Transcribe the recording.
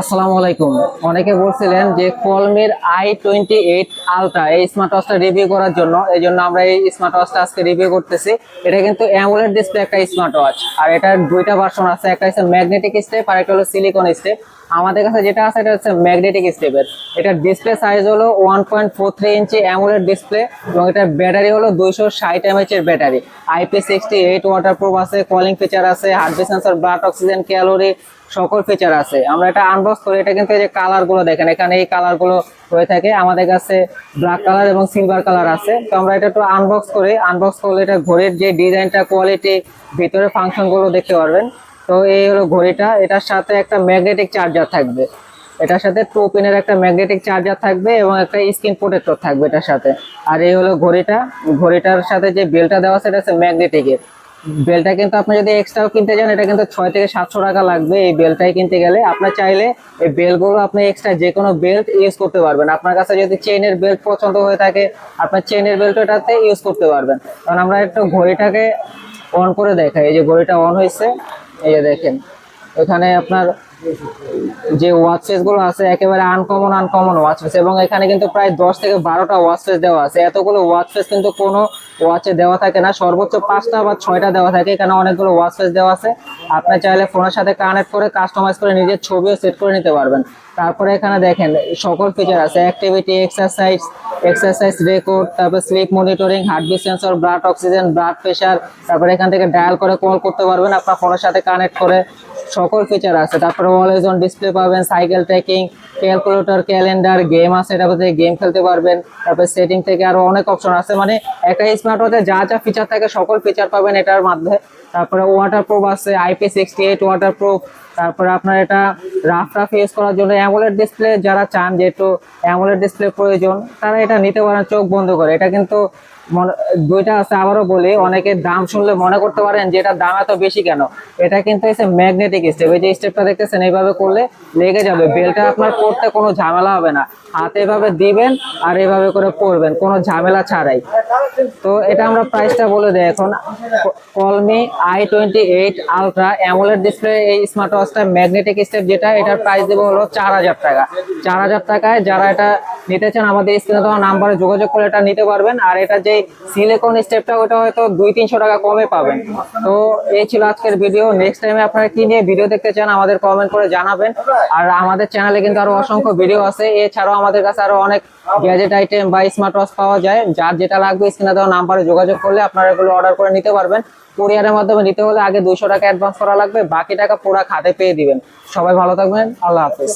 আসসালামু আলাইকুম। অনেকে বলছিলেন যে কলমের আই টোয়েন্টি এইট আলট্রা এই স্মার্ট ওয়াচটা রিভিউ করার জন্য, এই জন্য আমরা এই স্মার্ট ওয়াচটা আজকে রিভিউ করতেছি। এটা কিন্তু অ্যামোলেড ডিসপ্লে একটা স্মার্ট ওয়াচ আর এটার দুইটা ভার্সন আছে, একটা হচ্ছে ম্যাগনেটিক স্টেপ আর একটা হলো সিলিকন স্টেপ আমাদের কাছে যেটা আছে, এটা হচ্ছে ম্যাগনেটিক স্টেপের এটার ডিসপ্লে সাইজ হলো one point four three inch AMOLED display এবং এটার ব্যাটারি হলো দুইশো ষাট এমএচ এর battery IP sixty eight waterproof আছে কলিং ফিচার আছে heartbeat sensor blood oxygen calorie সকল ফিচার আছে। আমরা এটা আনবক্স করি এটা কিন্তু এই যে কালারগুলো দেখেন, এখানে এই কালারগুলো হয়ে থাকে। আমাদের কাছে ব্ল্যাক কালার এবং সিলভার কালার আছে। তো আমরা এটা একটু আনবক্স করি। আনবক্স করলে এটা ঘড়ির যে ডিজাইনটা কোয়ালিটি ভিতরে ফাংশনগুলো দেখতে পারবেন। তো এই হলো ঘড়িটা। এটার সাথে একটা ম্যাগনেটিক চার্জার থাকবে। এটার সাথে টু পিনের একটা ম্যাগনেটিক চার্জার থাকবে এবং একটা স্ক্রিন প্রোটেক্টর থাকবে এটার সাথে। আর এই হলো ঘড়িটা। ঘড়িটার সাথে যে বেলটা দেওয়া আছে, এটা হচ্ছে ম্যাগনেটিকের বেলটা কিন্তু আপনি যদি এক্সট্রাও কিনতে যান এটা কিন্তু ছয় থেকে সাতশো টাকা লাগবে এই বেলটাই কিনতে গেলে। আপনার চাইলে এই বেলগুলো আপনি এক্সট্রা যে কোনো বেল্ট ইউজ করতে পারবেন। আপনার কাছে যদি চেনের বেল্ট পছন্দ হয়ে থাকে, আপনার চেনের বেল্ট এটাতে ইউজ করতে পারবেন। কারণ আমরা একটু ঘড়িটাকে অন করে দেখাই। এই যে ঘড়িটা অন হয়েছে, এই যে দেখেন। এখানে আপনার যে ওয়াচ ফেসগুলো আছে, একেবারে আনকমন আনকমন ওয়াচ ফেস এবং এখানে কিন্তু প্রায় দশ থেকে বারোটা ওয়াচ ফেস দেওয়া আছে। এতগুলো ওয়াচ ফেস কিন্তু কোনো ওয়াচে দেওয়া থাকে না। সর্বোচ্চ পাঁচটা বা ছয়টা দেওয়া থাকে। এখানে অনেকগুলো ওয়াচ ফেস দেওয়া আছে। আপনি চাইলে ফোনের সাথে কানেক্ট করে কাস্টমাইজ করে নিজের ছবিও সেট করে নিতে পারবেন। তারপরে এখানে দেখেন, সকল ফিচার আছে। অ্যাক্টিভিটি এক্সারসাইজ এক্সারসাইজ রেকর্ড তারপর sleep monitoring heartbeat sensor blood oxygen blood pressure তারপরে এখান থেকে ডায়াল করে কল করতে পারবেন। আপনার ফোনের সাথে কানেক্ট করে সকল ফিচার আছে। তারপরে অলওয়েজ অন ডিসপ্লে পাবেন cycle tracking calculator calendar game আছে, এটা থেকে গেম খেলতে পারবেন। তারপরে সেটিং থেকে আরও অনেক অপশন আছে। মানে একটা স্মার্ট ওয়াচে যা যা ফিচার থাকে, সকল ফিচার পাবেন এটার মাধ্যমে। তারপরে ওয়াটার প্রুফ আছে IP sixty eight waterproof তারপরে আপনার এটা রাফ রাফ ইউজ করার জন্য অ্যামোলেড ডিসপ্লে যারা চান যে একটু অ্যামোলেড ডিসপ্লে প্রয়োজন, তারা এটা নিতে পারেন, চোখ বন্ধ করে। এটা কিন্তু দুইটা আছে, আবারও বলি, অনেকে দাম শুনলে মনে করতে পারেন যে এটার দাম এত বেশি কেন? এটা কিন্তু হচ্ছে ম্যাগনেটিক স্টেপ এই যে স্টেপটা দেখতেছেন, এইভাবে করলে লেগে যাবে। বেলটা আপনার পড়তে কোনো ঝামেলা হবে না। হাতে এভাবে দিবেন আর এভাবে করে পড়বেন কোনো ঝামেলা ছাড়াই। তো এটা আমরা প্রাইসটা বলে দেয় এখন। কলমি I twenty eight ultra AMOLED display এই স্মার্ট ওয়াচটা ম্যাগনেটিক স্টেপ যেটা, এটার প্রাইস দেবো হলো চার হাজার টাকা। চার হাজার টাকায় যারা এটা নিতে চান, আমাদের স্ক্রিনে দেওয়া নাম্বারে যোগাযোগ করে এটা নিতে পারবেন। আর এটা যে সিলিকন স্টেপটা ওটা হয়তো দুই তিনশো টাকা কমে পাবেন। তো এই ছিল আজকের ভিডিও নেক্সট টাইমে আপনারা কি নিয়ে ভিডিও দেখতে চান আমাদের কমেন্ট করে জানাবেন। আর আমাদের চ্যানেলে কিন্তু আরও অসংখ্য ভিডিও আছে। এছাড়াও আমাদের কাছে আরও অনেক গ্যাজেট আইটেম বা স্মার্ট ওয়াচ পাওয়া যায়। যার যেটা লাগবে স্ক্রিনে দেওয়া নাম্বারে যোগাযোগ করলে আপনারা এগুলো অর্ডার করে নিতে পারবেন। কুরিয়ারের মাধ্যমে নিতে হলে আগে দুশো টাকা অ্যাডভান্স করা লাগবে। বাকি টাকা পুরো খাতে পেয়ে দিবেন। সবাই ভালো থাকবেন। আল্লাহ হাফিজ।